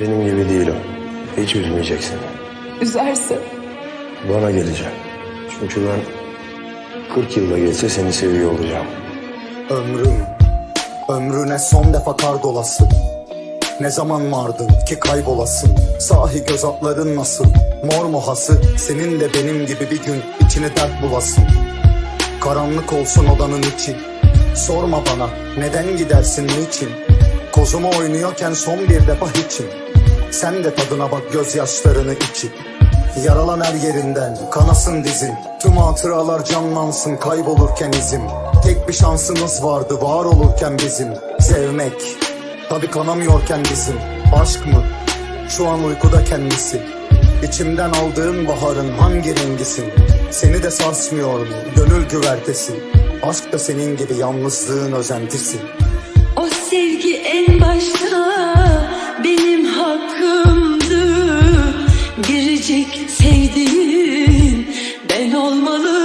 Benim gibi değil o. Hiç üzmeyeceksin. Üzerse Bana geleceğim. Çünkü ben 40 yılda geçse seni seviyor olacağım. Ömrüm, ömrüne son defa kar dolası Ne zaman vardın ki kaybolasın? Sahi göz altların nasıl? Mor muhası Senin de benim gibi bir gün içini dert bulasın. Karanlık olsun odanın içi. Sorma bana neden gidersin niçin Kozuma oynuyorken son bir defa hiçim. Sen de tadına bak gözyaşlarını içip Yaralan her yerinden kanasın dizin Tüm hatıralar canlansın kaybolurken izim. Tek bir şansımız vardı var olurken bizim. Sevmek Tabi kanamıyorken bizim. Aşk mı? Şu an uykuda kendisi. İçimden aldığın baharın hangi rengisin? Seni de sarsmıyor mu? Gönül güvertesi Aşk da senin gibi yalnızlığın özentisi Biricik sevdiğin ben olmalıydım